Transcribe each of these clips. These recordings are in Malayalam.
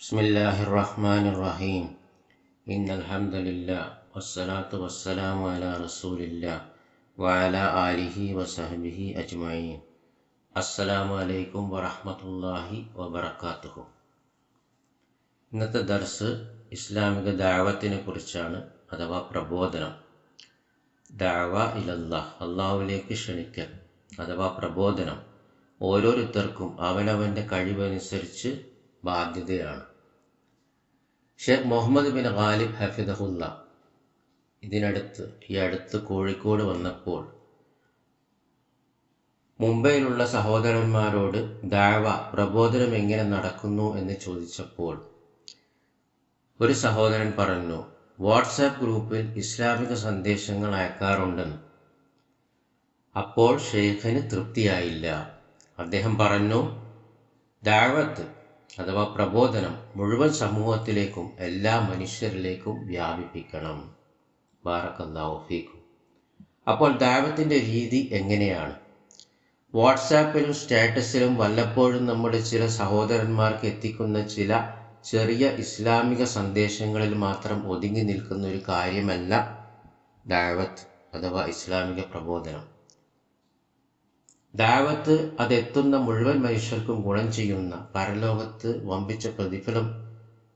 بسم الله الرحمن الرحيم إن الحمد لله والصلاة والسلام على رسول الله وعلى آله وصحبه أجمعين السلام عليكم ورحمة الله وبركاته ഇന്നത്തെ ദർസ് ഇസ്ലാമിക ദാവത്തിനെ കുറിച്ചാണ് അഥവാ പ്രബോധനം ദാവ ഇലല്ലാഹ് അള്ളാഹുവിലേക്ക് ക്ഷണിക്കൽ അഥവാ പ്രബോധനം ഓരോരുത്തർക്കും അവനവൻ്റെ കഴിവനുസരിച്ച് ബാധ്യതയാണ് ഷെയ്ഖ് മുഹമ്മദ് ബിൻ ഖാലിബ് ഹഫിദഹുല്ല. ഇതിനടുത്ത് ഈ അടുത്ത് കോഴിക്കോട് വന്നപ്പോൾ മുംബൈയിലുള്ള സഹോദരന്മാരോട് ദാവ പ്രബോധനം എങ്ങനെ നടക്കുന്നു എന്ന് ചോദിച്ചപ്പോൾ ഒരു സഹോദരൻ പറഞ്ഞു വാട്സാപ്പ് ഗ്രൂപ്പിൽ ഇസ്ലാമിക സന്ദേശങ്ങൾ അയക്കാറുണ്ടെന്ന്. അപ്പോൾ ഷെയ്ഖിന് തൃപ്തിയായില്ല. അദ്ദേഹം പറഞ്ഞു ദാവത്ത് അഥവാ പ്രബോധനം മുഴുവൻ സമൂഹത്തിലേക്കും എല്ലാ മനുഷ്യരിലേക്കും വ്യാപിപ്പിക്കണം. ബാറക്കല്ലാഫീക്കും അപ്പോൾ ദാവത്തിന്റെ രീതി എങ്ങനെയാണ്? വാട്സാപ്പിലും സ്റ്റാറ്റസിലും വല്ലപ്പോഴും നമ്മുടെ ചില സഹോദരന്മാർക്ക് എത്തിക്കുന്ന ചില ചെറിയ ഇസ്ലാമിക സന്ദേശങ്ങളിൽ മാത്രം ഒതുങ്ങി നിൽക്കുന്ന ഒരു കാര്യമല്ല ദാവത്ത് അഥവാ ഇസ്ലാമിക പ്രബോധനം. ദാവത്ത് അതെത്തുന്ന മുഴുവൻ മനുഷ്യർക്കും ഗുണം ചെയ്യുന്ന പരലോകത്ത് വമ്പിച്ച പ്രതിഫലം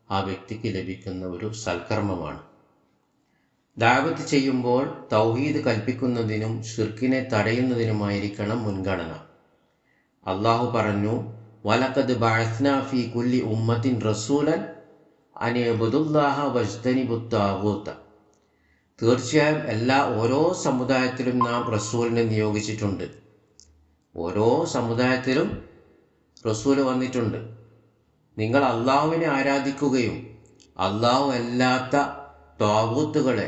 ആ വ്യക്തിക്ക് ലഭിക്കുന്ന ഒരു സൽക്കർമ്മമാണ്. ദാവത്ത് ചെയ്യുമ്പോൾ തൗഹീദ് കൽപ്പിക്കുന്നതിനും ഷിർക്കിനെ തടയുന്നതിനുമായിരിക്കണം മുൻഗണന. അള്ളാഹു പറഞ്ഞു വലക്കത് ബാഴ്സ്നാഫി കുല്ലി ഉമ്മത്തിൻ റസൂലൻ അനിയബുദുല്ലാഹ വജ്തനിബുത്താവൂത്ത തീർച്ചയായും എല്ലാ ഓരോ സമുദായത്തിലും നാം റസൂലിനെ നിയോഗിച്ചിട്ടുണ്ട്. ഓരോ സമുദായത്തിലും റസൂൽ വന്നിട്ടുണ്ട്. നിങ്ങൾ അള്ളാഹുവിനെ ആരാധിക്കുകയും അള്ളാഹു അല്ലാത്ത താവൂത്തുകളെ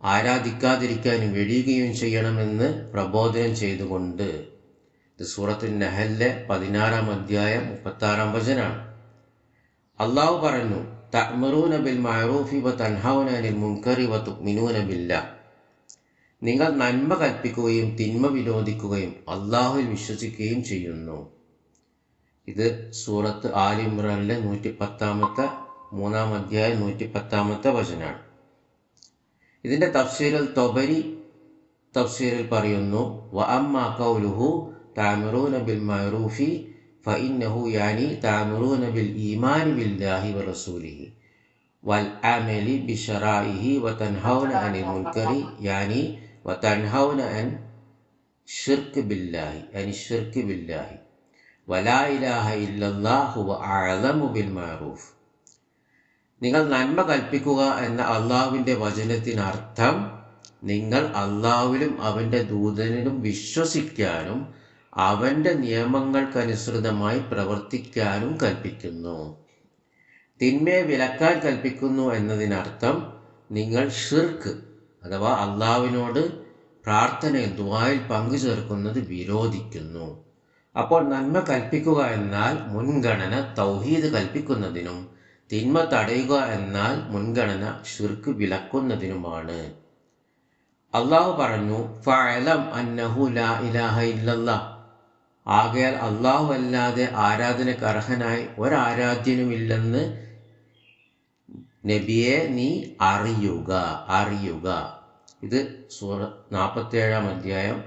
ആരാധിക്കാതിരിക്കാനും വെടിയുകയും ചെയ്യണമെന്ന് പ്രബോധനം ചെയ്തുകൊണ്ട് ഇത് സൂറത്തിൻ നഹലിലെ പതിനാറാം അധ്യായം മുപ്പത്താറാം വചനാണ്. അള്ളാഹു പറഞ്ഞു തഅ്മറൂന ബിൽ മഅറൂഫി വ തൻഹൗന മുൻകറി വ തുഅ്മിനൂന ബില്ലാഹ്. നിങ്ങൾ നന്മ കൽപ്പിക്കുകയും തിന്മ വിരോധിക്കുകയും അള്ളാഹുവിൽ വിശ്വസിക്കുകയും ചെയ്യുന്നു. ഇത് സൂറത്ത് ആലി ഇമ്രാനിലെ നൂറ്റി പത്താമത്തെ മൂന്നാം അധ്യായം നൂറ്റി പത്താമത്തെ വചനാണ് ഇതിന്റെ തഫ്സീരിൽ തൊബരി തഫ്സീരിൽ പറയുന്നു വ അമ്മ കൗലുഹു താമിറൂന ബിൽ മഅറൂഫി ഫഇന്നഹു യാനി താമിറൂന ബിൽ ഈമാനി ബില്ലാഹി വ റസൂലിഹി വൽ അമലി ബിഷറായിഹി വ അനിൽ മുൻകറി യാനി വത്തൻഹൗന അൻ ഷിർക്ക് ബില്ലാഹി അനി ഷിർക്ക് ബില്ലാഹി. വലാ ഇലാഹ ഇല്ലല്ലാഹു അഴലമു ബിൽ മഅറൂഫ്. നിങ്ങൾ നന്മ കൽപ്പിക്കുക എന്ന അള്ളാഹുവിന്റെ വചനത്തിനർത്ഥം നിങ്ങൾ അള്ളാഹുവിലും അവന്റെ ദൂതനിലും വിശ്വസിക്കാനും അവന്റെ നിയമങ്ങൾക്കനുസൃതമായി പ്രവർത്തിക്കാനും കൽപ്പിക്കുന്നു. തിന്മയെ വിലക്കാൻ കൽപ്പിക്കുന്നു എന്നതിനർത്ഥം നിങ്ങൾ ഷിർക്ക് അഥവാ അള്ളാവിനോട് പ്രാർത്ഥനയിൽ ദുബായിൽ പങ്കുചേർക്കുന്നത് വിരോധിക്കുന്നു. അപ്പോൾ നന്മ കൽപ്പിക്കുക എന്നാൽ മുൻഗണന തൗഹീദ് കൽപ്പിക്കുന്നതിനും തിന്മ തടയുക എന്നാൽ മുൻഗണന ഷിർക്ക് വിലക്കുന്നതിനുമാണ്. അള്ളാഹു പറഞ്ഞു അന്നഹു ലാ ഇലാഹ ആകയാൽ അള്ളാഹു അല്ലാതെ ആരാധനക്ക് അർഹനായി ഒരാരാധ്യനുമില്ലെന്ന് നബിയെ നീ അറിയുക അറിയുക. ഇത് സൂറ നാൽപ്പത്തേഴാം അധ്യായം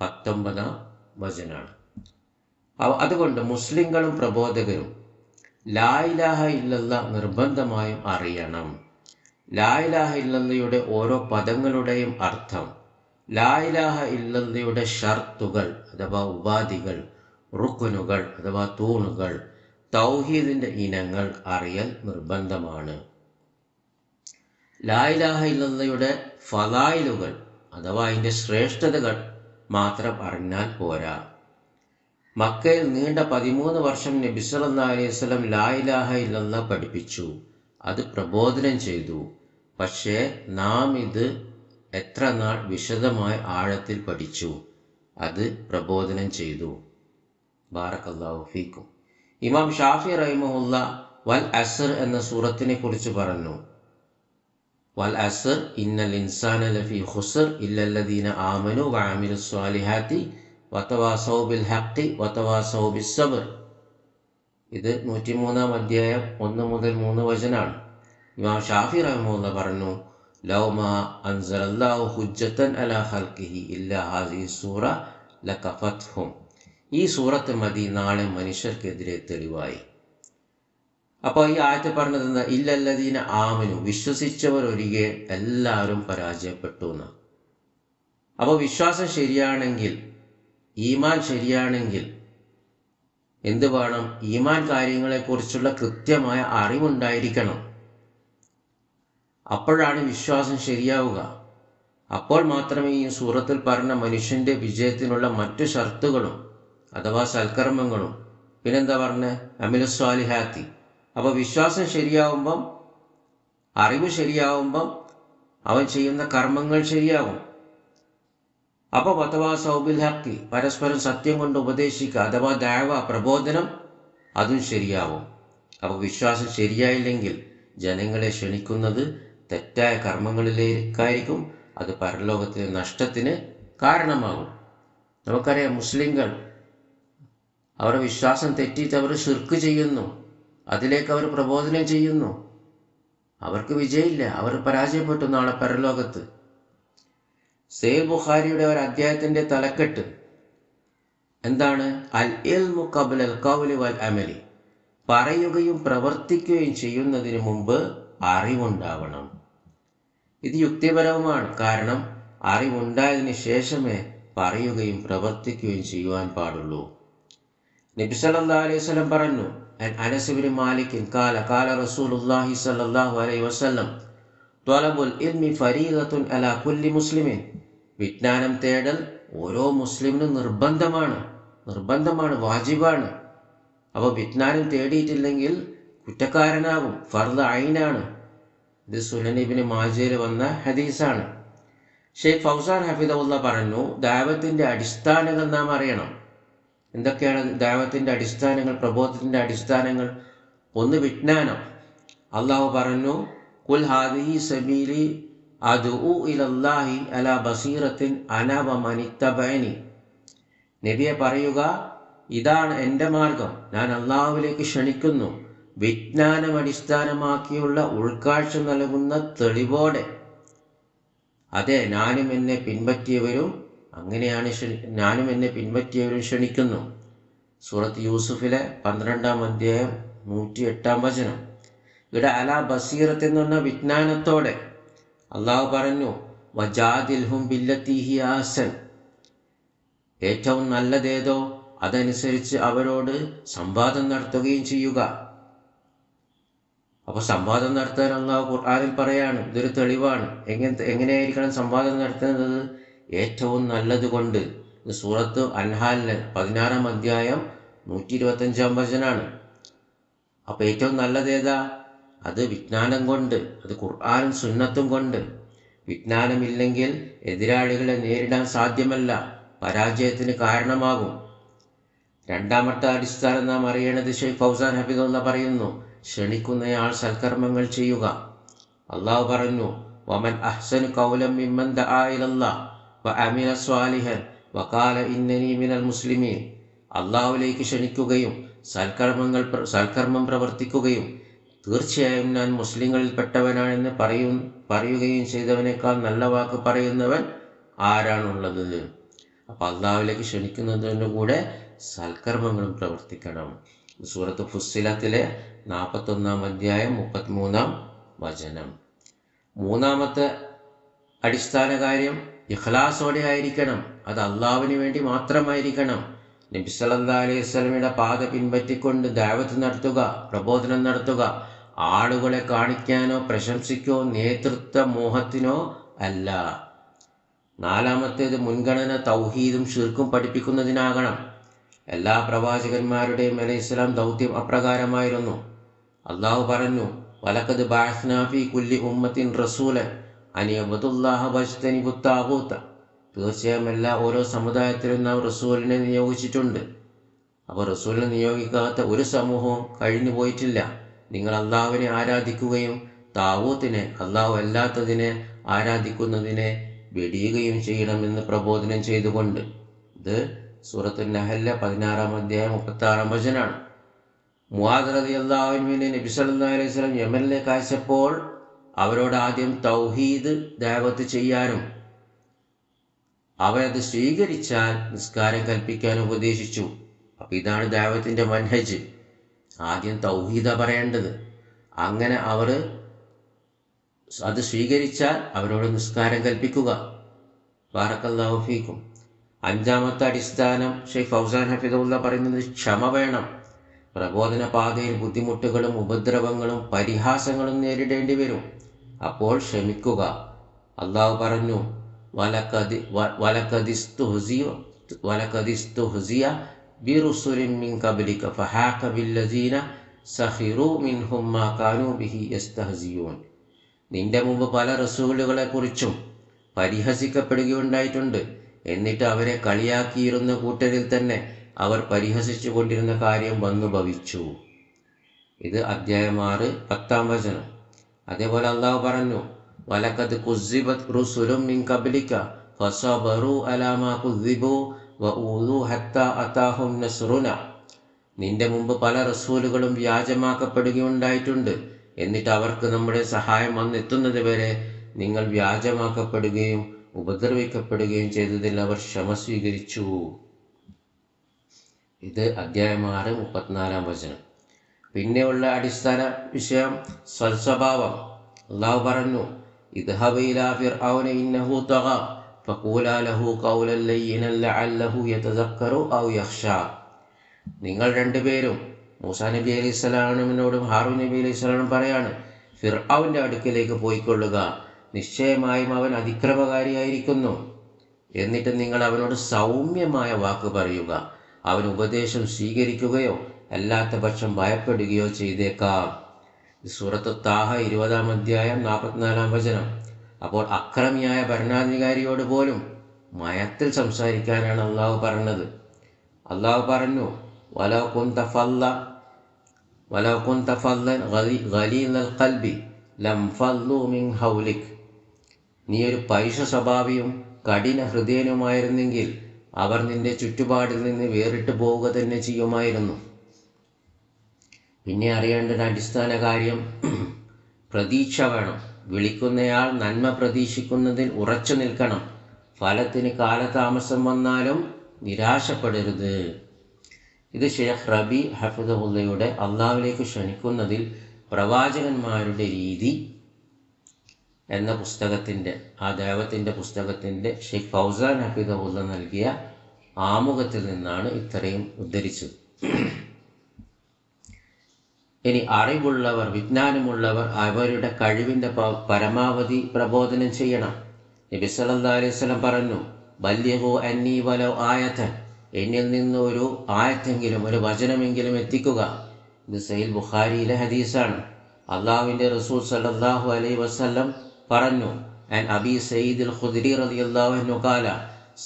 പത്തൊമ്പതാം വചനാണ്. അതുകൊണ്ട് മുസ്ലിങ്ങളും പ്രബോധകരും ലായിലാഹ ഇല്ലല്ല നിർബന്ധമായും അറിയണം. ലായിലാഹ ഇല്ലല്ലയുടെ ഓരോ പദങ്ങളുടെയും അർത്ഥം ലായിലാഹ ഇല്ലല്ലയുടെ ഷർത്തുകൾ അഥവാ ഉപാധികൾ റുക്കുനുകൾ അഥവാ തൂണുകൾ തൗഹീദിന്റെ ഇനങ്ങൾ അറിയൽ നിർബന്ധമാണ്. ലായിലാഹ ഇല്ലയുടെ ഫലായിലുകൾ അഥവാ അതിന്റെ ശ്രേഷ്ഠതകൾ മാത്രം അറിഞ്ഞാൽ പോരാ. മക്കയിൽ നീണ്ട പതിമൂന്ന് വർഷം നബി സല്ലല്ലാഹു അലൈഹി വസല്ലം ലായിലാഹ ഇല്ലല്ല പഠിപ്പിച്ചു. അത് പ്രബോധനം ചെയ്തു. പക്ഷേ നാം ഇത് എത്ര നാൾ വിശദമായി ആഴത്തിൽ പഠിച്ചു അത് പ്രബോധനം ചെയ്തു. ബാറക്കല്ലാഹു ഫീക്കും. ഇമാം ഷാഫി റഹിമുല്ല വൽ അസർ എന്ന സൂറത്തിനെ കുറിച്ച് പറഞ്ഞു. വൽ അസർ ഇന്നൽ ഇൻസാന ലഫി ഖുസർ ഇല്ലല്ലദീന ആമനു വഅമിലു സ്വാലിഹാത്തി വതവാസൗ ബിൽ ഹഖി വതവാസൗ ബിസ്സബ്ർ ഇത് നൂറ്റിമൂന്നാം അധ്യായം ഒന്ന് മുതൽ മൂന്ന് വചനാണ്. ഇമാം ഷാഫി റഹ്മുല്ല പറഞ്ഞു ലൗമ അൻസലല്ലാഹു ഹുജ്ജത്തൻ അല ഹൽക്കിഹി ഇല്ല ഹാസി സൂറ ലക്കഫത്ഹും ഈ സൂറത്ത് മതി നാളെ മനുഷ്യർക്കെതിരെ തെളിവായി. അപ്പോൾ ഈ ആയത്ത് പറഞ്ഞത് എന്താ? ഇല്ലല്ലതീന ആമനു വിശ്വസിച്ചവർ ഒഴികെ എല്ലാവരും പരാജയപ്പെട്ടു എന്ന്. അപ്പോൾ വിശ്വാസം ശരിയാണെങ്കിൽ ഈമാൻ ശരിയാണെങ്കിൽ എന്ത് വേണം? ഈമാൻ കാര്യങ്ങളെക്കുറിച്ചുള്ള കൃത്യമായ അറിവുണ്ടായിരിക്കണം. അപ്പോഴാണ് വിശ്വാസം ശരിയാവുക. അപ്പോൾ മാത്രമേ ഈ സൂറത്തിൽ പറഞ്ഞ മനുഷ്യന്റെ വിജയത്തിനുള്ള മറ്റു ഷർത്തുകളും അഥവാ സൽക്കർമ്മങ്ങളും പിന്നെന്താ പറഞ്ഞ? അമിലുസ്വാലിഹാത്തി അപ്പോൾ വിശ്വാസം ശരിയാവുമ്പം അറിവ് ശരിയാവുമ്പം അവൻ ചെയ്യുന്ന കർമ്മങ്ങൾ ശരിയാവും. അപ്പോൾ അഥവാ സൗബിൽ ഹക്കി പരസ്പരം സത്യം കൊണ്ട് ഉപദേശിക്കുക അഥവാ ദാവ പ്രബോധനം അതും ശരിയാവും. അപ്പോൾ വിശ്വാസം ശരിയായില്ലെങ്കിൽ ജനങ്ങളെ ക്ഷണിക്കുന്നത് തെറ്റായ കർമ്മങ്ങളിലേക്കായിരിക്കും. അത് പരലോകത്തിലെ നഷ്ടത്തിന് കാരണമാകും. നമുക്കറിയാം മുസ്ലിങ്ങൾ അവരുടെ വിശ്വാസം തെറ്റിയിട്ട് അവർ ചെയ്യുന്നു. അതിലേക്ക് അവർ പ്രബോധനം ചെയ്യുന്നു. അവർക്ക് വിജയമില്ല. അവർ പരാജയപ്പെട്ടു നാളെ പരലോകത്ത്. സെയ്ൽ ബുഖാരിയുടെ ഒരു അധ്യായത്തിന്റെ തലക്കെട്ട്. എന്താണ്? അൽ ഇൽമു മുക്കബൽ അൽ കൗലി വൽ അമലി. പറയുകയും പ്രവർത്തിക്കുകയും ചെയ്യുന്നതിന് മുമ്പ് അറിവുണ്ടാവണം. ഇത് യുക്തിപരവുമാണ്. കാരണം അറിവുണ്ടായതിനു ശേഷമേ പറയുകയും പ്രവർത്തിക്കുകയും ചെയ്യുവാൻ പാടുള്ളൂ. നബി സല്ലല്ലാഹു അലൈഹി സ്വലം പറഞ്ഞു അനസ് قال മാലിക് കാല കാല റസൂലുള്ളാഹി സ്വല്ലല്ലാഹു അലൈഹി വസല്ലം طلب ഇൽമി ഫരീദത്തുൻ على كل مسلم. വിജ്ഞാനം തേടൽ ഓരോ മുസ്ലിമിനും നിർബന്ധമാണ്. നിർബന്ധമാണ് വാജിബാണ്. അപ്പോൾ വിജ്ഞാനം തേടിയിട്ടില്ലെങ്കിൽ കുറ്റക്കാരനാകും ഫർദ് ഐനാണ് ഇത് സുനനിബിന് മാജയിൽ വന്ന ഹദീസാണ്. ഷെയ്ഖ് ഫൗസാൻ ഹഫീദുള്ള പറഞ്ഞു ദൈവത്തിന്റെ അടിസ്ഥാനങ്ങൾ നാം അറിയണം. എന്തൊക്കെയാണ് ദൈവത്തിന്റെ അടിസ്ഥാനങ്ങൾ പ്രബോധത്തിന്റെ അടിസ്ഥാനങ്ങൾ? ഒന്ന് വിജ്ഞാനം. അള്ളാഹു പറഞ്ഞു കുൽ ഹാദിഹി സബീലി ഉ ഇലല്ലാഹി അല ബസീറത്തിൻ അനവ മനിത്തബനി നബിയെ പറയുക ഇതാണ് എന്റെ മാർഗം. ഞാൻ അള്ളാഹുവിലേക്ക് ക്ഷണിക്കുന്നു. വിജ്ഞാനം അടിസ്ഥാനമാക്കിയുള്ള ഉൾക്കാഴ്ച നൽകുന്ന തെളിവോടെ. അതെ ഞാനും എന്നെ പിൻപറ്റിയവരും അങ്ങനെയാണ് ഞാനും എന്നെ പിൻപറ്റിയവരും ക്ഷണിക്കുന്നു. സൂറത്ത് യൂസുഫിലെ പന്ത്രണ്ടാം അധ്യായം നൂറ്റി എട്ടാം വചനം. ഇവിടെ അല ബസീറത്ത് എന്ന് പറഞ്ഞ വിജ്ഞാനത്തോടെ അള്ളാഹു പറഞ്ഞു വജാദിൽഹും ബില്ലത്തിഹി ഏറ്റവും നല്ലതേതോ അതനുസരിച്ച് അവരോട് സംവാദം നടത്തുകയും ചെയ്യുക. അപ്പോൾ സംവാദം നടത്താൻ അള്ളാഹു ഖുർആാനിൽ പറയാണ് ഇതൊരു തെളിവാണ്. എങ്ങനെ എങ്ങനെയായിരിക്കണം സംവാദം നടത്തുന്നത്? ഏറ്റവും നല്ലതുകൊണ്ട് സൂറത്ത് അൻഹാലിന് പതിനാറാം അധ്യായം നൂറ്റി ഇരുപത്തഞ്ചാം വചനാണ്. അപ്പോൾ ഏറ്റവും നല്ലത് ഏതാ? അത് വിജ്ഞാനം കൊണ്ട് അത് ഖുർആാനും സുന്നത്തും കൊണ്ട്. വിജ്ഞാനമില്ലെങ്കിൽ എതിരാളികളെ നേരിടാൻ സാധ്യമല്ല പരാജയത്തിന് കാരണമാകും. രണ്ടാമത്തെ അടിസ്ഥാനം നാം അറിയണത് ഷെയ്ഖ് ഫൗസാൻ ഹബീദുള്ള പറയുന്നു ക്ഷണിക്കുന്നയാൾ സൽക്കർമ്മങ്ങൾ ചെയ്യുക. അള്ളാഹു പറഞ്ഞു വമൻ അഹ്സൻ കൗലം ദആഇലല്ലാ വ അമില സ്വാലിഹൻ വകാല ഇന്നനി മിനൽ മുസ്ലിമീൻ. അള്ളാഹുലേക്ക് ക്ഷണിക്കുകയും സൽക്കർമ്മങ്ങൾ സൽക്കർമ്മം പ്രവർത്തിക്കുകയും തീർച്ചയായും ഞാൻ മുസ്ലിങ്ങളിൽപ്പെട്ടവനാണെന്ന് പറയും പറയുകയും ചെയ്തവനേക്കാൾ നല്ല വാക്ക് പറയുന്നവൻ ആരാണുള്ളത്? അപ്പോൾ അള്ളാഹുലേക്ക് ക്ഷണിക്കുന്നതിന്റെ കൂടെ സൽക്കർമ്മങ്ങളും പ്രവർത്തിക്കണം. സൂറത്ത് ഫുസ്സിലത്തിലെ നാൽപ്പത്തൊന്നാം അധ്യായം മുപ്പത്തിമൂന്നാം വചനം. മൂന്നാമത്തെ അടിസ്ഥാന കാര്യം ഇഖ്ലാസോടെ ആയിരിക്കണം അത് അള്ളാഹുവിന് വേണ്ടി മാത്രമായിരിക്കണം. നബി സല്ലല്ലാഹു അലൈഹി വസല്ലമയുടെ പാത പിൻപറ്റിക്കൊണ്ട് ദാവത്ത് നടത്തുക പ്രബോധനം നടത്തുക. ആളുകളെ കാണിക്കാനോ പ്രശംസിക്കോ നേതൃത്വ മോഹത്തിനോ അല്ല. നാലാമത്തേത് മുൻഗണന തൗഹീദും ഷിർക്കും പഠിപ്പിക്കുന്നതിനാകണം. എല്ലാ പ്രവാചകന്മാരുടെയും അലൈഹി ഇസ്ലാം ദൗത്യം അപ്രകാരമായിരുന്നു. അള്ളാഹു പറഞ്ഞു വലക്കത് ബാഹ്നാഫി കുല്ലി ഉമ്മത്തിൻ റസൂലൻ ബുത്താകൂത്ത തീർച്ചയായും എല്ലാ ഓരോ സമുദായത്തിലും നാം റസൂലിനെ നിയോഗിച്ചിട്ടുണ്ട്. അപ്പോൾ റസൂലിനെ നിയോഗിക്കാത്ത ഒരു സമൂഹവും കഴിഞ്ഞു പോയിട്ടില്ല. നിങ്ങൾ അള്ളാഹുവിനെ ആരാധിക്കുകയും താവൂത്തിനെ അള്ളാഹു അല്ലാത്തതിനെ ആരാധിക്കുന്നതിനെ വെടിയുകയും ചെയ്യണമെന്ന് പ്രബോധനം ചെയ്തുകൊണ്ട്. ഇത് സൂറത്തു നഹല്ല പതിനാറാം അധ്യായം മുപ്പത്തി ആറാം വചനാണ് മുവാദ് റതി അള്ളാഹുവിനെ നബി സല്ലാ അലൈഹി സ്വലം യമനിലേക്ക് അയച്ചപ്പോൾ അവരോട് ആദ്യം തൗഹീദ് ദേവത്ത് ചെയ്യാനും അവരത് സ്വീകരിച്ചാൽ നിസ്കാരം കൽപ്പിക്കാൻ ഉപദേശിച്ചു. അപ്പം ഇതാണ് ദേവത്തിന്റെ മൻഹജ്. ആദ്യം തൗഹീദ പറയേണ്ടത്. അങ്ങനെ അവർ അത് സ്വീകരിച്ചാൽ അവരോട് നിസ്കാരം കൽപ്പിക്കുക. ബാറക്കല്ലാഹുഫീക്കും അഞ്ചാമത്തെ അടിസ്ഥാനം ഷെയ്ഖ് ഫൗസാൻ ഹഫിദുള്ള പറയുന്നത് ക്ഷമ വേണം. പ്രബോധന പാതയിൽ ബുദ്ധിമുട്ടുകളും ഉപദ്രവങ്ങളും പരിഹാസങ്ങളും നേരിടേണ്ടി വരും. അപ്പോൾ ക്ഷമിക്കുക അള്ളാഹു പറഞ്ഞു ബിഹി നിന്റെ മുമ്പ് പല റസൂലുകളെ കുറിച്ചും പരിഹസിക്കപ്പെടുകയുണ്ടായിട്ടുണ്ട്. എന്നിട്ട് അവരെ കളിയാക്കിയിരുന്ന കൂട്ടരിൽ തന്നെ അവർ പരിഹസിച്ചു കൊണ്ടിരുന്ന കാര്യം വന്നു ഭവിച്ചു ഇത് അധ്യായം ആറ് പത്താം വചനം. അതേപോലെ അള്ളാഹു പറഞ്ഞു വലക്കത് കുസിബത് റുസുലും മിൻ കബലിക ഫസബറു അലാമാ കുസിബു വഊദു ഹത്ത അതാഹും നസ്റുന. നിന്റെ മുമ്പ് പല റസൂലുകളും വ്യാജമാക്കപ്പെടുകയുണ്ടായിട്ടുണ്ട്. എന്നിട്ട് അവർക്ക് നമ്മുടെ സഹായം വന്നെത്തുന്നത് വരെ നിങ്ങൾ വ്യാജമാക്കപ്പെടുകയും ഉപദ്രവിക്കപ്പെടുകയും ചെയ്തതിൽ അവർ ക്ഷമ സ്വീകരിച്ചു. ഇത് അധ്യായം ആറ് മുപ്പത്തിനാലാം വചനം. പിന്നെയുള്ള അടിസ്ഥാന വിഷയം സൽസ്വഭാവം. അള്ളാഹു പറഞ്ഞു നിങ്ങൾ രണ്ടുപേരും മൂസാ നബി അലൈഹി സ്വലാമിനോടും ഹാറു നബി അലൈഹി സ്വലാമും പറയാണ് ഫിർഔന്റെ അടുക്കിലേക്ക് പോയിക്കൊള്ളുക. നിശ്ചയമായും അവൻ അതിക്രമകാരിയായിരിക്കുന്നു. എന്നിട്ട് നിങ്ങൾ അവനോട് സൗമ്യമായ വാക്ക് പറയുക. അവൻ ഉപദേശം സ്വീകരിക്കുകയോ അല്ലാത്ത പക്ഷം ഭയപ്പെടുകയോ ചെയ്തേക്കാം. സൂറത്ത് താഹ ഇരുപതാം അധ്യായം നാൽപ്പത്തിനാലാം വചനം. അപ്പോൾ അക്രമിയായ ഭരണാധികാരിയോട് പോലും മയത്തിൽ സംസാരിക്കാനാണ് അള്ളാഹു പറഞ്ഞത്. അള്ളാഹു പറഞ്ഞു വലോ കുന്ത ഫല്ല വലോ കുന്ത ഫല്ലൻ ഗലീലൽ കൽബി ലം മിൻ നീ ഒരു പൈസ സ്വഭാവിയും കഠിന ഹൃദയനുമായിരുന്നെങ്കിൽ അവർ നിന്റെ ചുറ്റുപാടിൽ നിന്ന് വേറിട്ട് പോവുക തന്നെ ചെയ്യുമായിരുന്നു. പിന്നെ അറിയേണ്ട ഒരു അടിസ്ഥാന കാര്യം പ്രതീക്ഷ വേണം. വിളിക്കുന്നയാൾ നന്മ പ്രതീക്ഷിക്കുന്നതിൽ ഉറച്ചു നിൽക്കണം. ഫലത്തിന് കാലതാമസം വന്നാലും നിരാശപ്പെടരുത്. ഇത് ഷെയ്ഖ് റബി ഹഫിദുള്ളയുടെ അള്ളാഹുലേക്ക് ക്ഷണിക്കുന്നതിൽ പ്രവാചകന്മാരുടെ രീതി എന്ന പുസ്തകത്തിന്റെ ആ ദേവത്തിന്റെ പുസ്തകത്തിന്റെ ഷെയ്ഖ് ഫൗസാൻ ഹഫീദുള്ള നൽകിയ ആമുഖത്തിൽ നിന്നാണ് ഇത്രയും ഉദ്ധരിച്ചത്. ഇനി അറിവുള്ളവർ വിജ്ഞാനമുള്ളവർ അവരുടെ കഴിവിന്റെ പരമാവധി പ്രബോധനം ചെയ്യണം. നബി സല്ലാ അലൈഹി സ്വലം പറഞ്ഞു ബല്യഹു അന്നി വലോ ആയത്തൻ എന്നിൽ നിന്ന് ഒരു ആയത്തെങ്കിലും ഒരു വചനമെങ്കിലും എത്തിക്കുക. ഇത് സൈൽ ബുഖാരിയിലെ ഹദീസാണ്. അള്ളാഹുവിന്റെ റസൂൽ സല്ലാഹു അലൈഹി വസ്ലം പറഞ്ഞു. അബി സയ്യിദ് ഖുദ്രി റളിയല്ലാഹു ഖാല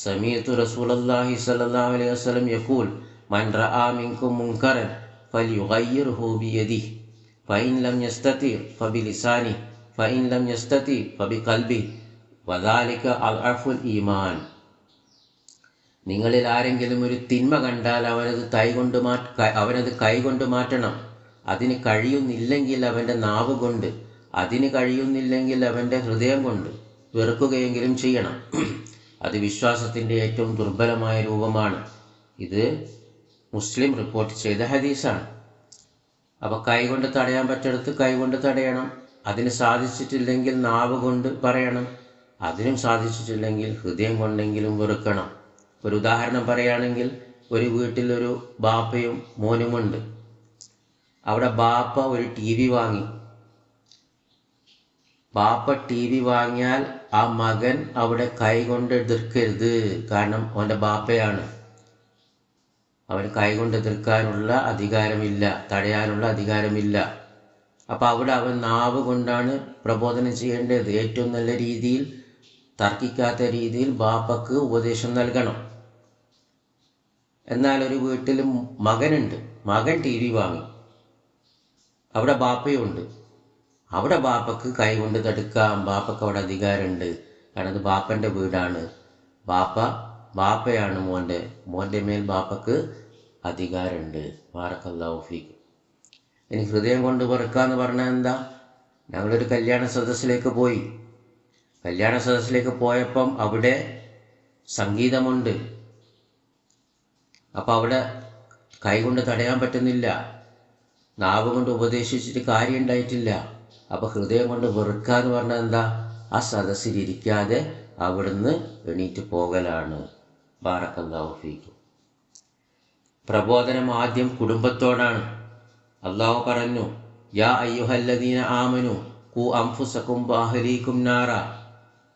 സമീഅത്തു റസൂലല്ലാഹി സ്വല്ലല്ലാഹു അലൈഹി വസല്ലം യഖൂൽ മൻ റആ മിൻകും മുൻകറൻ ഫൽയുഗയ്യിർഹു ബിയദിഹി ഫഇൻ ലം യസ്തതി ഫബിലിസാനി ഫഇൻ ലം യസ്തതി ഫബിഖൽബി വദാലിക അൽഅഫുൽ ഈമാൻ. നിങ്ങളിൽ ആരെങ്കിലും ഒരു തിന്മ കണ്ടാൽ അവനത് തൈകൊണ്ട് മാ അവനത് കൈകൊണ്ട് മാറ്റണം. അതിന് കഴിയുന്നില്ലെങ്കിൽ അവന്റെ നാവ് കൊണ്ട് അതിന് കഴിയുന്നില്ലെങ്കിൽ അവന്റെ ഹൃദയം കൊണ്ട് വെറുക്കുകയെങ്കിലും ചെയ്യണം. അത് വിശ്വാസത്തിന്റെ ഏറ്റവും ദുർബലമായ രൂപമാണ്. ഇത് മുസ്ലിം റിപ്പോർട്ട് ചെയ്ത ഹദീസാണ്. അപ്പോൾ കൈകൊണ്ട് തടയാൻ പറ്റിടത്ത് കൈകൊണ്ട് തടയണം. അതിന് സാധിച്ചിട്ടില്ലെങ്കിൽ നാവ് കൊണ്ട് പറയണം. അതിനും സാധിച്ചിട്ടില്ലെങ്കിൽ ഹൃദയം കൊണ്ടെങ്കിലും വെറുക്കണം. ഒരു ഉദാഹരണം പറയുകയാണെങ്കിൽ ഒരു വീട്ടിലൊരു ബാപ്പയും മോനുമുണ്ട്. അവിടെ ബാപ്പ ഒരു ടി വി വാങ്ങി. ബാപ്പ ടി വി വാങ്ങിയാൽ ആ മകൻ അവിടെ കൈകൊണ്ട് എതിർക്കരുത്. കാരണം അവന്റെ ബാപ്പയാണ്. അവൻ കൈകൊണ്ട് എതിർക്കാനുള്ള അധികാരമില്ല തടയാനുള്ള അധികാരമില്ല. അപ്പോൾ അവിടെ അവൻ നാവ് കൊണ്ടാണ് പ്രബോധനം ചെയ്യേണ്ടത്. ഏറ്റവും നല്ല രീതിയിൽ തർക്കിക്കാത്ത രീതിയിൽ ബാപ്പക്ക് ഉപദേശം നൽകണം. എന്നാൽ ഒരു വീട്ടിൽ മകനുണ്ട്. മകൻ ടി വി വാങ്ങി. അവിടെ ബാപ്പയുണ്ട്. അവിടെ ബാപ്പക്ക് കൈ കൊണ്ട് തടുക്കാം. ബാപ്പക്ക് അവിടെ അധികാരമുണ്ട്. കാരണം അത് ബാപ്പന്റെ വീടാണ്. ബാപ്പ ബാപ്പയാണ് മോന്റെ മോന്റെ മേൽ ബാപ്പക്ക് അധികാരമുണ്ട്. ബാറക്കല്ലാഹു ഫീക്ക്. ഇനി ഹൃദയം കൊണ്ട് വെറുക്കാന്ന് പറഞ്ഞാൽ എന്താ? ഞങ്ങളൊരു കല്യാണ സദസ്സിലേക്ക് പോയി. കല്യാണ സദസ്സിലേക്ക് പോയപ്പം അവിടെ സംഗീതമുണ്ട്. അപ്പോൾ അവിടെ കൈകൊണ്ട് തടയാൻ പറ്റുന്നില്ല. നാവ് കൊണ്ട് ഉപദേശിച്ചിട്ട് കാര്യം ഉണ്ടായിട്ടില്ല അപ്പോൾ ഹൃദയം കൊണ്ട് വെറുക്കുക എന്ന് പറഞ്ഞാൽ എന്താ? ആ സദസ്സിലിരിക്കാതെ അവിടുന്ന് എണീറ്റ് പോകലാണ്. ബാറക്കല്ലാഹുഫീക്കും പ്രബോധനം ആദ്യം കുടുംബത്തോടാണ്. അള്ളാഹു പറഞ്ഞു യാ അയ്യുഹല്ലദീന ആമനു കു അംഫുസക്കും ബാഹലീക്കും നാറ.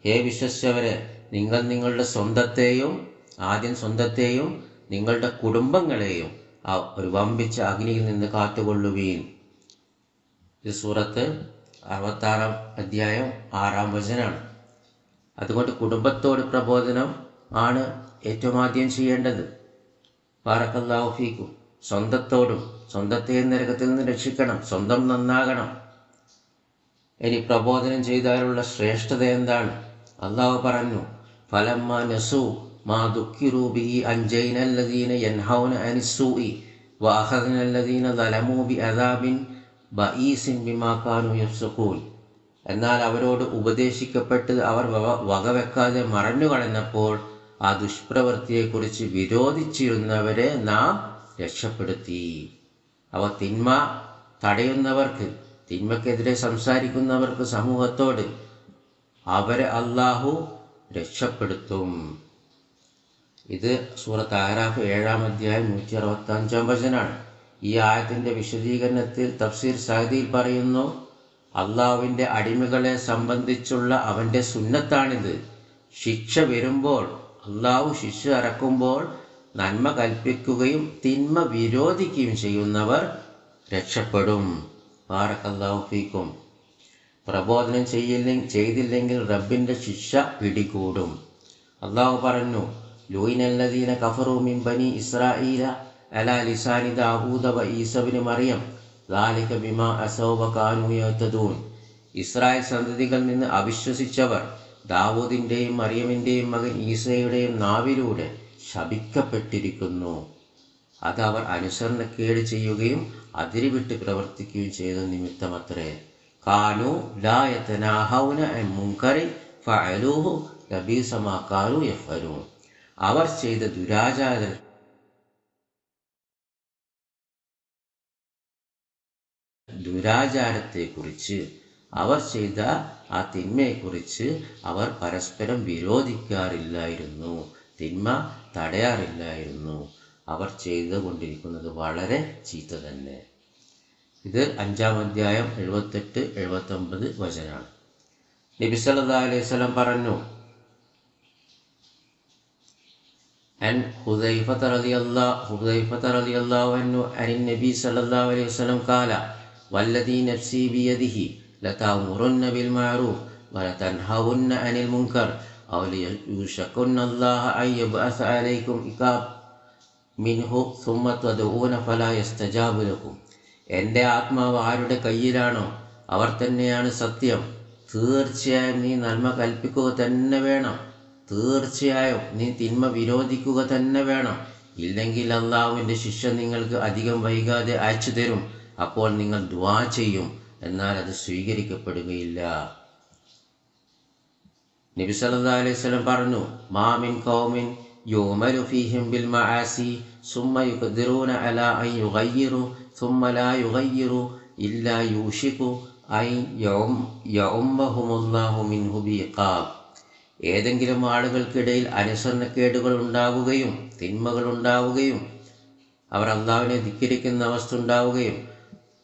ഹേ വിശ്വസിച്ചവരെ നിങ്ങൾ നിങ്ങളുടെ സ്വന്തത്തെയും ആദ്യം സ്വന്തത്തെയും നിങ്ങളുടെ കുടുംബങ്ങളെയും ആ ഒരു വമ്പിച്ച അഗ്നിയിൽ നിന്ന് കാത്തുകൊള്ളുവീൻ. ഈ സൂറത്ത് അറുപത്താറാം അധ്യായം ആറാം വചനാണ്. അതുകൊണ്ട് കുടുംബത്തോട് പ്രബോധനം ആണ് ഏറ്റവും ആദ്യം ചെയ്യേണ്ടത്. പാറക്കല്ലാഹിക്കും സ്വന്തത്തോടും സ്വന്തത്തെ നരകത്തിൽ നിന്ന് രക്ഷിക്കണം സ്വന്തം നന്നാകണം. ഇനി പ്രബോധനം ചെയ്താലുള്ള ശ്രേഷ്ഠത എന്താണ്? അള്ളാഹു പറഞ്ഞു ഫലമ്മ നസു മാ ദുഃഖിറൂബി അഞ്ചൈനല്ലദീന യൻഹൗന അനിസൂഇ വാഹദനല്ലദീന ദലമൂ ബി അദാബിൻ ബഈസിൻ ബിമാക്കാനു കാനു യഫ്സുഖൂൻ. എന്നാൽ അവരോട് ഉപദേശിക്കപ്പെട്ട് അവർ വകവെക്കാതെ വകവെക്കാതെ മറഞ്ഞുകളഞ്ഞപ്പോൾ ആ ദുഷ്പ്രവൃത്തിയെക്കുറിച്ച് വിരോധിച്ചിരുന്നവരെ നാം രക്ഷപ്പെടുത്തി. അവ തിന്മ തടയുന്നവർക്ക് തിന്മക്കെതിരെ സംസാരിക്കുന്നവർക്ക് സമൂഹത്തോട് അവരെ അള്ളാഹു രക്ഷപ്പെടുത്തും. ഇത് സൂറത്ത് ആറാഫ് ഏഴാം അധ്യായം നൂറ്റി അറുപത്തഞ്ചാം വചനാണ്. ഈ ആയത്തിന്റെ വിശദീകരണത്തിൽ തഫ്സീർ സഹദിയിൽ പറയുന്നു അള്ളാഹുവിന്റെ അടിമകളെ സംബന്ധിച്ചുള്ള അവന്റെ സുന്നത്താണിത്. ശിക്ഷ വരുമ്പോൾ അള്ളാഹു ശിക്ഷ അറക്കുമ്പോൾ നന്മ കൽപ്പിക്കുകയും തിന്മ വിരോധിക്കുകയും ചെയ്യുന്നവർ രക്ഷപ്പെടും. ബാറക്കല്ലാഹു ഫീക്കും. പ്രബോധനം ചെയ്യില്ലെങ്കിൽ ചെയ്തില്ലെങ്കിൽ റബ്ബിന്റെ ശിക്ഷ പിടികൂടും. അള്ളാഹു പറഞ്ഞു ലൂയിനല്ലദീന കഫറു മിൻ ബനി ഇസ്രായീല അല ദാവൂദ വ മറിയം ഇസ്രായേൽ സന്തതികളിൽ നിന്ന് അവിശ്വസിച്ചവർ ദാവൂദിന്റെയും മറിയമിന്റെയും മകൻ ഈസയുടെയും നാവിലൂടെ ശപിക്കപ്പെട്ടിരിക്കുന്നു. അത് അവർ അനുസരണക്കേട് ചെയ്യുകയും അതിരിവിട്ട് പ്രവർത്തിക്കുകയും ചെയ്ത നിമിത്തമത്രേ. കാനു ലായത്തനാഹൗന അവർ ചെയ്ത ദുരാചാര ദുരാചാരത്തെക്കുറിച്ച് അവർ ചെയ്ത ആ തിന്മയെക്കുറിച്ച് അവർ പരസ്പരം വിരോധിക്കാറില്ലായിരുന്നു തിന്മ തടയാറില്ലായിരുന്നു അവർ ചെയ്തുകൊണ്ടിരിക്കുന്നത് വളരെ ചീത്ത തന്നെ ഇത് അഞ്ചാം അധ്യായം എഴുപത്തെട്ട് എഴുപത്തൊമ്പത് വചനാണ് നബി സല്ലല്ലാഹു അലൈഹി വസല്ലം പറഞ്ഞു عن حذيفة رضي الله حذيفة رضي الله عنه عن النبي صلى الله عليه وسلم قال والذي نفسي بيده لتأمرن بالمعروف ولتنهون عن المنكر أو ليوشكن الله أن يبعث عليكم عقاب منه ثم تدعون فلا يستجاب لكم എൻ്റെ ആത്മാവ് ആരുടെ കയ്യിലാണോ അവർ തന്നെയാണ് സത്യം തീർച്ചയായും നീ നന്മ കൽപ്പിക്കുക തന്നെ വേണം തീർച്ചയായും നീ തിന്മ വിരോധിക്കുക തന്നെ വേണം ഇല്ലെങ്കിൽ അള്ളാഹുവിൻ്റെ ശിക്ഷ നിങ്ങൾക്ക് അധികം വൈകാതെ അയച്ചു തരും അപ്പോൾ നിങ്ങൾ ദ്വാ ചെയ്യും. എന്നാൽ അത് സ്വീകരിക്കപ്പെടുകയില്ല. നബി സല്ലല്ലാഹു അലൈഹി വസല്ലം പറഞ്ഞു മാമിൻ ഖൗമിൻ യുമലു ഫീഹിം ബിൽ മആസി സുമ്മ യുഖദിറൂന അലാ അൻ യുഗയ്യിറു സുമ്മ ലാ യുഗയ്യിറു ഇല്ലാ യൂഷികു അൻ യൗം യഉമ്മഹുമുല്ലാഹു മിൻഹു ബിഖാബ്. ഏതെങ്കിലും ആളുകൾക്കിടയിൽ അനുസരണക്കേടുകൾ ഉണ്ടാവുകയും തിന്മകൾ ഉണ്ടാവുകയും അവർ അള്ളാഹുവിനെ ധിക്കരിക്കുന്ന അവസ്ഥ ഉണ്ടാവുകയും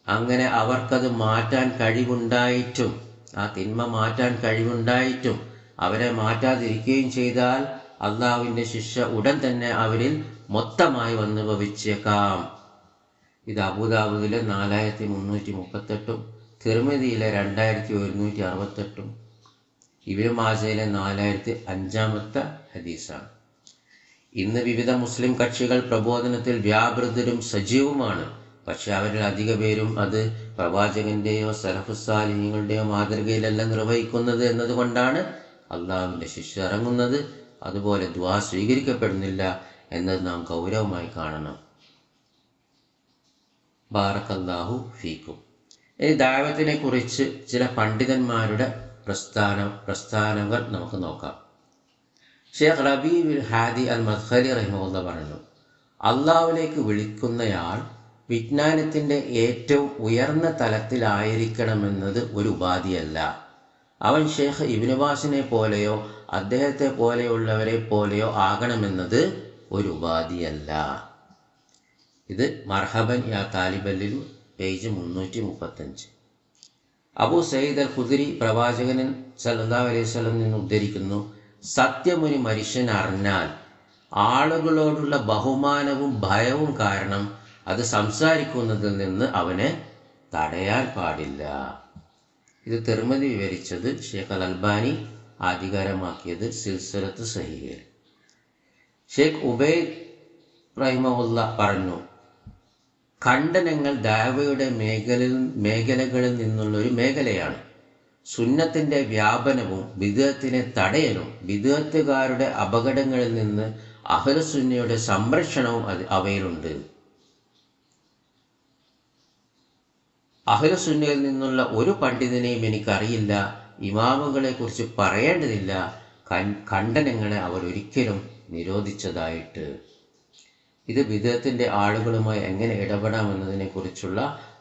അങ്ങനെ അവർക്കത് മാറ്റാൻ കഴിവുണ്ടായിട്ടും ആ തിന്മ മാറ്റാൻ കഴിവുണ്ടായിട്ടും അവരെ മാറ്റാതിരിക്കുകയും ചെയ്താൽ അള്ളാഹുവിന്റെ ശിക്ഷ ഉടൻ തന്നെ അവരിൽ മൊത്തമായി വന്നു ഭവിച്ചേക്കാം. ഇത് അബുദാബുദിലെ നാലായിരത്തി മുന്നൂറ്റി മുപ്പത്തെട്ടും തിരുമതിയിലെ രണ്ടായിരത്തി ഒരുന്നൂറ്റി അറുപത്തെട്ടും ഇബിനു മാജയിലെ നാലായിരത്തി അഞ്ചാമത്തെ ഹദീസാണ്. ഇന്ന് വിവിധ മുസ്ലിം കക്ഷികൾ പ്രബോധനത്തിൽ വ്യാപൃതരും സജീവമാണ്. പക്ഷെ അവരിൽ അധിക പേരും അത് പ്രവാചകന്റെയോ സലഫുസാലിഹ്യങ്ങളുടെയോ മാതൃകയിലല്ല നിർവഹിക്കുന്നത് എന്നതുകൊണ്ടാണ് അള്ളാഹുവിന്റെ ശിക്ഷ ഇറങ്ങുന്നത്. അതുപോലെ ദ്വാ സ്വീകരിക്കപ്പെടുന്നില്ല എന്നത് നാം ഗൗരവമായി കാണണം. ബാറക്കല്ലാഹു ഫീക്കും. ഈ ദാവത്തിനെ കുറിച്ച് ചില പണ്ഡിതന്മാരുടെ പ്രസ്ഥാന പ്രസ്ഥാനങ്ങൾ നമുക്ക് നോക്കാം. ഷേഖ് റബി ഹാദി അൽ മദ്ഖലി റഹിമുള്ള പറഞ്ഞു അള്ളാഹുലേക്ക് വിളിക്കുന്നയാൾ വിജ്ഞാനത്തിന്റെ ഏറ്റവും ഉയർന്ന തലത്തിലായിരിക്കണമെന്നത് ഒരു ഉപാധിയല്ല. അവൻ ഷേഖ് ഇബിനുബാസിനെ പോലെയോ അദ്ദേഹത്തെ പോലെയുള്ളവരെ പോലെയോ ആകണമെന്നത് ഒരു ഉപാധിയല്ല. ഇത് മർഹബൻ യാ താലിബലിൽ പേജ് മുന്നൂറ്റി മുപ്പത്തഞ്ച് അബു സയ്യിദ് അൽ ഖുദരി പ്രവാചകനൻ സല്ലല്ലാഹു അലൈഹി വസല്ലം നിന്ന് ഉദ്ധരിക്കുന്നു സത്യമൊരു മനുഷ്യൻ അറിഞ്ഞാൽ ആളുകളോടുള്ള ബഹുമാനവും ഭയവും കാരണം അത് സംസാരിക്കുന്നതിൽ നിന്ന് അവനെ തടയാൻ പാടില്ല. ഇത് തെർമതി വിവരിച്ചത് ഷേഖ് അൽ അൽബാനി ആധികാരമാക്കിയത് സിൽസിലത്ത് സഹിയിൽ ഷേഖ് ഉബൈ റഹിമുല്ല പറഞ്ഞു ഖണ്ഡനങ്ങൾ ദാവയുടെ മേഖലയിൽ മേഖലകളിൽ നിന്നുള്ള ഒരു മേഖലയാണ്. സുന്നത്തിന്റെ വ്യാപനവും വിദേഹത്തിനെ തടയലും വിദേഹത്തുകാരുടെ അപകടങ്ങളിൽ നിന്ന് അഹലസുന്നയുടെ സംരക്ഷണവും അത് അവയിലുണ്ട്. അഹലസുന്നയിൽ നിന്നുള്ള ഒരു പണ്ഡിതനെയും എനിക്കറിയില്ല. ഇമാമുകളെ കുറിച്ച് പറയേണ്ടതില്ല ഖണ്ഡനങ്ങളെ അവർ ഒരിക്കലും നിരോധിച്ചതായിട്ട്. ഇത് വിദേഹത്തിന്റെ ആളുകളുമായി എങ്ങനെ ഇടപെടാമെന്നതിനെക്കുറിച്ചുള്ള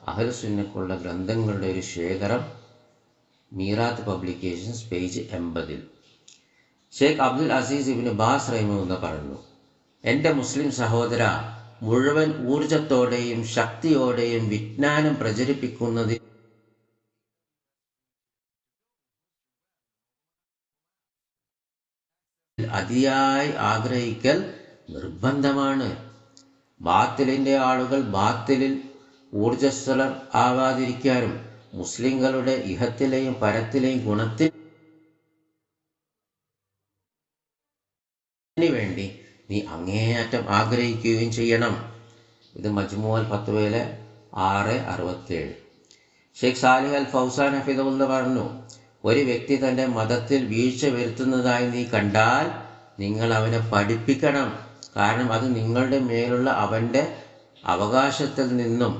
അഹലസുന്നക്കുള്ള ഗ്രന്ഥങ്ങളുടെ ഒരു ശേഖരം മീറാത്ത് പബ്ലിക്കേഷൻസ് പേജ് എൺപതിൽ. Sheikh Abdul Aziz ibn Baz റഹിമെന്ന് പറഞ്ഞു എന്റെ മുസ്ലിം സഹോദര മുഴുവൻ ഊർജത്തോടെയും ശക്തിയോടെയും വിജ്ഞാനം പ്രചരിപ്പിക്കുന്നതിൽ അതിയായി ആഗ്രഹിക്കൽ നിർബന്ധമാണ്. ബാത്തിലിന്റെ ആളുകൾ ബാത്തിലിൽ ഊർജസ്വലർ ആവാതിരിക്കാനും മുസ്ലിങ്ങളുടെ ഇഹത്തിലെയും പരത്തിലെയും ഗുണത്തിൽ വേണ്ടി നീ അങ്ങേയറ്റം ആഗ്രഹിക്കുകയും ചെയ്യണം. ഇത് മജ്മുഅൽ ഫത്വയിലെ ആറ് അറുപത്തേഴ് ഷെയ്ഖ് സാലിഹ് അൽ ഫൗസാൻ ഹഫിദുള്ള പറഞ്ഞു ഒരു വ്യക്തി തന്റെ മതത്തിൽ വീഴ്ച വരുത്തുന്നതായി നീ കണ്ടാൽ നിങ്ങൾ അവനെ പഠിപ്പിക്കണം. കാരണം അത് നിങ്ങളുടെ മേലുള്ള അവന്റെ അവകാശത്തിൽ നിന്നും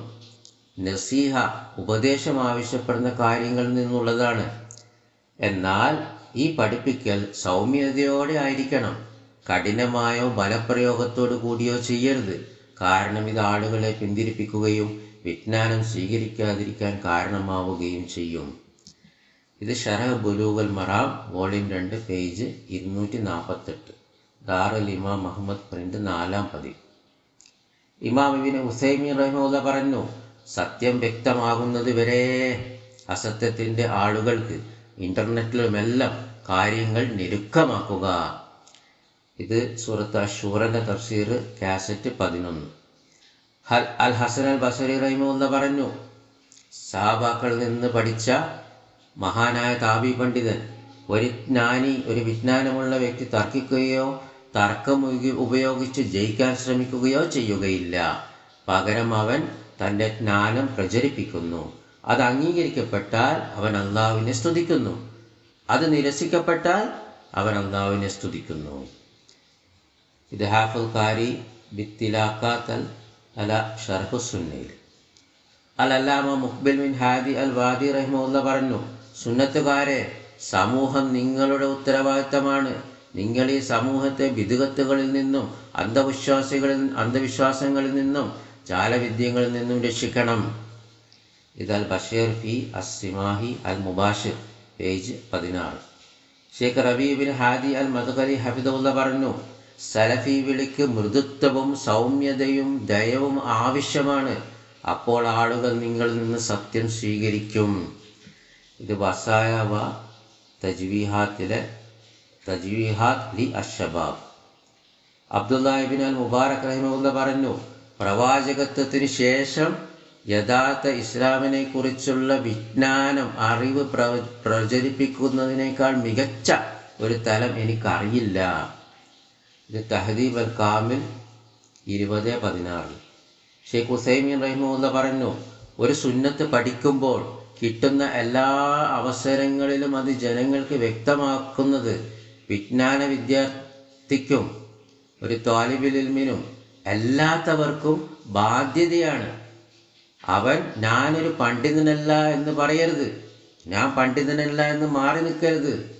നസീഹ ഉപദേശം ആവശ്യപ്പെടുന്ന കാര്യങ്ങളിൽ നിന്നുള്ളതാണ്. എന്നാൽ ഈ പഠിപ്പിക്കൽ സൗമ്യതയോടെ ആയിരിക്കണം. കഠിനമായോ ബലപ്രയോഗത്തോടു കൂടിയോ ചെയ്യരുത്. കാരണം ഇത് ആളുകളെ പിന്തിരിപ്പിക്കുകയും വിജ്ഞാനം സ്വീകരിക്കാതിരിക്കാൻ കാരണമാവുകയും ചെയ്യും. ഇത് ഷറഹ് ബുലൂഗൽ മറാം വോളിയം രണ്ട് പേജ് ഇരുന്നൂറ്റി നാൽപ്പത്തെട്ട് ദാറുൽ ഇമാം മുഹമ്മദ് പ്രിന്റ് നാലാം പതി ഇമാം ഇബിന് ഹുസൈമി റഹ്മൂല പറഞ്ഞു സത്യം വ്യക്തമാകുന്നത് വരെ അസത്യത്തിന്റെ ആളുകൾക്ക് ഇന്റർനെറ്റിലുമെല്ലാം കാര്യങ്ങൾ ഞെരുക്കമാക്കുക. ഇത് സൂറത്ത് അഷൂറിന്റെ തഫ്സീർ കാസറ്റ് പതിനൊന്ന്. അൽ ഹസൻ അൽ ബസരി റഹിമുല്ല പറഞ്ഞു സാബാക്കളിൽ നിന്ന് പഠിച്ച മഹാനായ താബി പണ്ഡിതൻ ഒരു ജ്ഞാനി ഒരു വിജ്ഞാനമുള്ള വ്യക്തി തർക്കിക്കുകയോ തർക്കം ഉപയോഗിച്ച് ജയിക്കാൻ ശ്രമിക്കുകയോ ചെയ്യുകയില്ല. പകരം അവൻ തന്റെ ജ്ഞാനം പ്രചരിപ്പിക്കുന്നു. അത് അംഗീകരിക്കപ്പെട്ടാൽ അവൻ അള്ളാവിനെ സ്തുതിക്കുന്നു. അത് നിരസിക്കപ്പെട്ടാൽ അവൻ അള്ളാവിനെ സ്തുതിക്കുന്നു. ഇത് ഹാഫുൽ കാരി ബിത്തിലാക്കാത്തൽ അല ഷർഹുസുന്നയിൽ അൽ അല്ലാമ മിൻ ഹാദി അൽ വാദി റഹ്മുല്ല പറഞ്ഞു സുന്നത്തുകാരെ സമൂഹം നിങ്ങളുടെ ഉത്തരവാദിത്തമാണ്. നിങ്ങൾ ഈ സമൂഹത്തെ വിദുകത്തുകളിൽ നിന്നും അന്ധവിശ്വാസികളിൽ അന്ധവിശ്വാസങ്ങളിൽ നിന്നും ജാലവിദ്യങ്ങളിൽ നിന്നും രക്ഷിക്കണം. ഇത് അൽ ബഷീർ ഫി അസിമാഹി അൽ മുബാഷിർ പേജ് പതിനാറ്. ഷേഖ് റബീബിൻ ഹാദി അൽ മധുകരി ഹഫിദുല്ല പറഞ്ഞു സലഫി വിളിക്ക് മൃദുത്വവും സൗമ്യതയും ദയവും ആവശ്യമാണ്. അപ്പോൾ ആളുകൾ നിങ്ങളിൽ നിന്ന് സത്യം സ്വീകരിക്കും. ഇത് വസായ വ തജ്വീഹാത്തിലെ തജ്വീഹാത്ത് ലി അഷബാബ്. അബ്ദുല്ലാഹിബിൻ അൽ മുബാറക് റഹിമുല്ല പറഞ്ഞു പ്രവാചകത്വത്തിന് ശേഷം യഥാർത്ഥ ഇസ്ലാമിനെ കുറിച്ചുള്ള വിജ്ഞാനം അറിവ് പ്ര പ്രചരിപ്പിക്കുന്നതിനേക്കാൾ മികച്ച ഒരു തലം എനിക്കറിയില്ല. ഇത് തഹദീബ് അൽ കാമിൽ ഇരുപത് പതിനാറ്. ഷെയ്ഖ് ഹുസൈമീൻ റഹിമുല്ല പറഞ്ഞു ഒരു സുന്നത്ത് പഠിക്കുമ്പോൾ കിട്ടുന്ന എല്ലാ അവസരങ്ങളിലും അത് ജനങ്ങൾക്ക് വ്യക്തമാക്കുന്നത് വിജ്ഞാന വിദ്യാർത്ഥിക്കും ഒരു താലിബിലിൽമിനും അല്ലാത്തവർക്കും ബാധ്യതയാണ്. അവൻ ഞാനൊരു പണ്ഡിതനല്ല എന്ന് പറയരുത്. ഞാൻ പണ്ഡിതനല്ല എന്ന് മാറി നിൽക്കരുത്.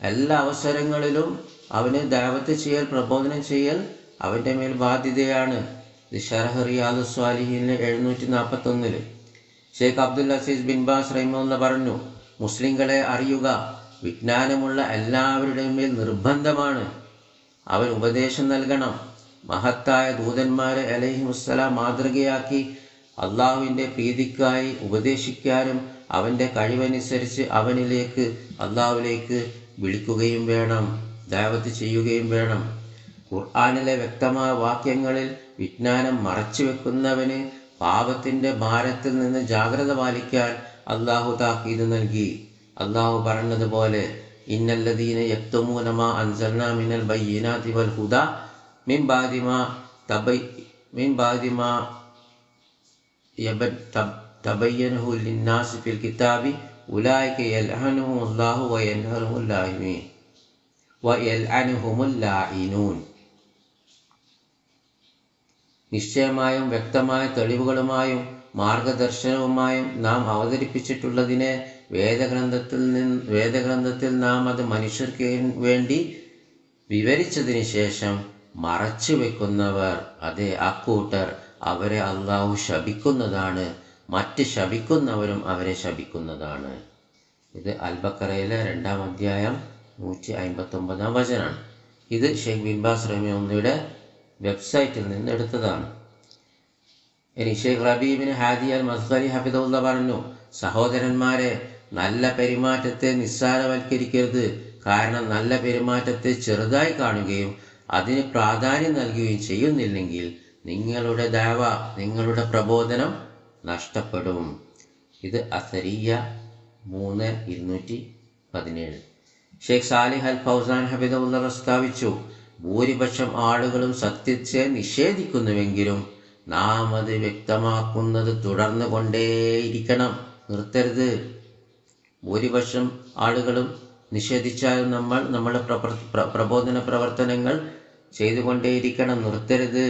എല്ലാ അവസരങ്ങളിലും അവന് ദാവത്ത് ചെയ്യൽ പ്രബോധനം ചെയ്യൽ അവന്റെ മേൽ ബാധ്യതയാണ്. ഷറഹ് റിയാദു സ്വാലിഹിന് എഴുന്നൂറ്റി നാൽപ്പത്തൊന്നിൽ Sheikh Abdul Aziz bin Baz റഹിമുല്ല പറഞ്ഞു മുസ്ലിങ്ങളെ അറിയുക വിജ്ഞാനമുള്ള എല്ലാവരുടെയും മേൽ നിർബന്ധമാണ്. അവൻ ഉപദേശം നൽകണം. മഹത്തായ ദൂതന്മാരെ അലഹി മുസ്സലാം മാതൃകയാക്കി അള്ളാഹുവിന്റെ പ്രീതിക്കായി ഉപദേശിക്കാനും അവന്റെ കഴിവനുസരിച്ച് അവനിലേക്ക് അള്ളാഹുവിലേക്ക് വിളിക്കുകയും വേണം. ദാവത്ത് ചെയ്യുകയും വേണം. ഖുർആാനിലെ വ്യക്തമായ വാക്യങ്ങളിൽ വിജ്ഞാനം മറച്ചു വെക്കുന്നവന് പാപത്തിന്റെ ഭാരത്തിൽ നിന്ന് ജാഗ്രത പാലിക്കാൻ അള്ളാഹു താക്കീത് നൽകി. അള്ളാഹു പറഞ്ഞതുപോലെ ഇന്നല്ലദീന യക്തുമൂനമാ അൻസൽന മിനൽ ബയ്യനാതി വൽ ഹുദ മിൻ ബാദിമാ തബൈ മിൻ ബാദിമാ യബൻ തബയ്യനഹു ലിന്നാസി ഫിൽ കിതാബി ഉലായിക യൽഹനുഹു അല്ലാഹു വയൻഹറുഹു ലാഹിമീൻ വയൽഅനുഹുമുൽ ലായിനൂൻ നിശ്ചയമായും വ്യക്തമായ തെളിവുകളുമായും മാർഗദർശനവുമായും നാം അവതരിപ്പിച്ചിട്ടുള്ളതിനെ വേദഗ്രന്ഥത്തിൽ നിന്ന് വേദഗ്രന്ഥത്തിൽ നാം അത് മനുഷ്യർക്ക് വേണ്ടി വിവരിച്ചതിന് ശേഷം മറച്ചു വെക്കുന്നവർ അതെ അക്കൂട്ടർ അവരെ അള്ളാഹു ശപിക്കുന്നതാണ്. മറ്റ് ശപിക്കുന്നവരും അവരെ ശപിക്കുന്നതാണ്. ഇത് അൽബക്കറയിലെ രണ്ടാം അധ്യായം നൂറ്റി അമ്പത്തൊമ്പതാം വചനാണ്. ഇത് ഷെയ്ഖ് ബിൻബാസ് ഒന്നിയുടെ വെബ്സൈറ്റിൽ നിന്ന് എടുത്തതാണ്. ഇനി ഷെയ്ഖ് റബീബിന് ഹാദി അൽ മസ്ഖലി ഹഫിദുള്ള പറഞ്ഞു സഹോദരന്മാരെ നല്ല പെരുമാറ്റത്തെ നിസ്സാരവൽക്കരിക്കരുത്. കാരണം നല്ല പെരുമാറ്റത്തെ ചെറുതായി കാണുകയും അതിന് പ്രാധാന്യം നൽകുകയും ചെയ്യുന്നില്ലെങ്കിൽ നിങ്ങളുടെ ദാവ നിങ്ങളുടെ പ്രബോധനം നഷ്ടപ്പെടും. ഇത് അസരിയ മൂന്ന് ഇരുന്നൂറ്റി പതിനേഴ്. ഷെയ്ഖ് സാലിഹ് അൽ ഫൗസാൻ ഹബിദുള്ള പ്രസ്താവിച്ചു ഭൂരിപക്ഷം ആളുകളും സത്യത്തെ നിഷേധിക്കുന്നുവെങ്കിലും നാം അത് വ്യക്തമാക്കുന്നത് തുടർന്നു കൊണ്ടേയിരിക്കണം. നിർത്തരുത്. ഭൂരിപക്ഷം ആളുകളും നിഷേധിച്ചാലും നമ്മൾ നമ്മുടെ പ്രബോധന പ്രവർത്തനങ്ങൾ ചെയ്തുകൊണ്ടേയിരിക്കണം നിർത്തരുത്.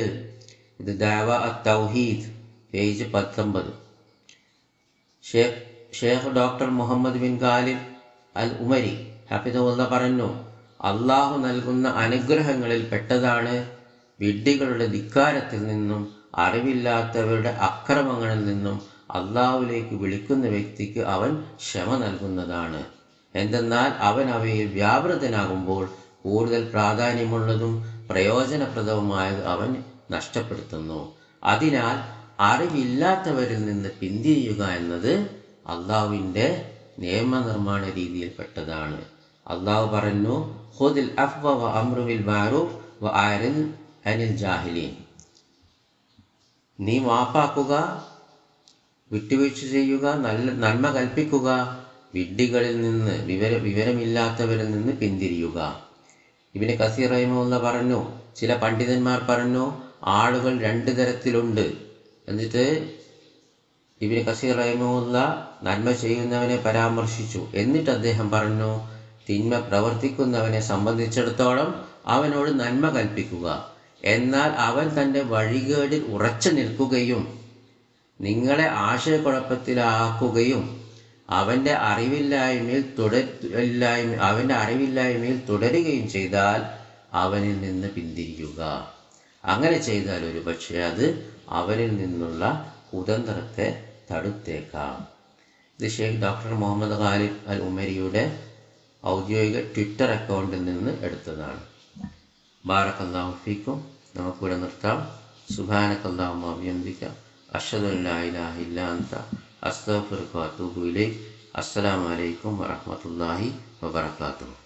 ഇത് ദാവ അ തൗഹീദ് പേജ് പത്തൊമ്പത്. Sheikh Sheikh doctor Muhammad bin Khalid al Umari ഹഫിദുള്ള പറഞ്ഞു അള്ളാഹു നൽകുന്ന അനുഗ്രഹങ്ങളിൽ പെട്ടതാണ് വിഡ്ഢികളുടെ ധിക്കാരത്തിൽ നിന്നും അറിവില്ലാത്തവരുടെ അക്രമങ്ങളിൽ നിന്നും അള്ളാഹുലേക്ക് വിളിക്കുന്ന വ്യക്തിക്ക് അവൻ ക്ഷമ നൽകുന്നതാണ്. എന്തെന്നാൽ അവൻ അവയിൽ വ്യാപൃതനാകുമ്പോൾ കൂടുതൽ പ്രാധാന്യമുള്ളതും പ്രയോജനപ്രദവുമായത് അവൻ നഷ്ടപ്പെടുത്തുന്നു. അതിനാൽ അറിവില്ലാത്തവരിൽ നിന്ന് പിന്തിരിയുക എന്നത് അള്ളാഹുവിന്റെ നിയമനിർമ്മാണ രീതിയിൽപ്പെട്ടതാണ് അള്ളാഹു പറഞ്ഞു വ അമ്രുവിൽ ആരിൽ അനിൽ ജാഹിലീൻ. നീ മാപ്പാക്കുക വിട്ടുവീഴ്ച ചെയ്യുക നല്ല നന്മ കൽപ്പിക്കുക വിഡ്ഢികളിൽ നിന്ന് വിവര വിവരമില്ലാത്തവരിൽ നിന്ന് പിന്തിരിയുക. ഇവന് കസീർ റഹിമുള്ള പറഞ്ഞു ചില പണ്ഡിതന്മാർ പറഞ്ഞു ആളുകൾ രണ്ട് തരത്തിലുണ്ട്. എന്നിട്ട് ഇവന് കസീർ റഹിമുള്ള നന്മ ചെയ്യുന്നവനെ പരാമർശിച്ചു. എന്നിട്ട് അദ്ദേഹം പറഞ്ഞു തിന്മ പ്രവർത്തിക്കുന്നവനെ സംബന്ധിച്ചിടത്തോളം അവനോട് നന്മ കൽപ്പിക്കുക. എന്നാൽ അവൻ തന്റെ വഴികേടിൽ ഉറച്ചു നിൽക്കുകയും നിങ്ങളെ ആശയക്കുഴപ്പത്തിലാക്കുകയും അവന്റെ അറിവില്ലായ്മയിൽ തുടരില്ലായ്മ അവന്റെ അറിവില്ലായ്മയിൽ തുടരുകയും ചെയ്താൽ അവനിൽ നിന്ന് പിന്തിരിയുക. അങ്ങനെ ചെയ്താൽ ഒരു പക്ഷേ അത് അവരിൽ നിന്നുള്ള കുതന്ത്രത്തെ തടുത്തേക്കാം. ഇത് Sheikh doctor Muhammad Khalid al ഉമരിയുടെ ഔദ്യോഗിക ട്വിറ്റർ അക്കൗണ്ടിൽ നിന്ന് എടുത്തതാണ്. ബാറക്കല്ലാഹു ഫീക്കും. നമുക്കിവിടെ നിർത്താം. സുബാനക്കല്ലാഹു അഭിനന്ദിക്കാം അഷദു അസ്തഫുർ ഇലാഹ അസ്സലാമലൈക്കും വറഹമത്തല്ലാഹി അസ്തഗ്ഫിറുക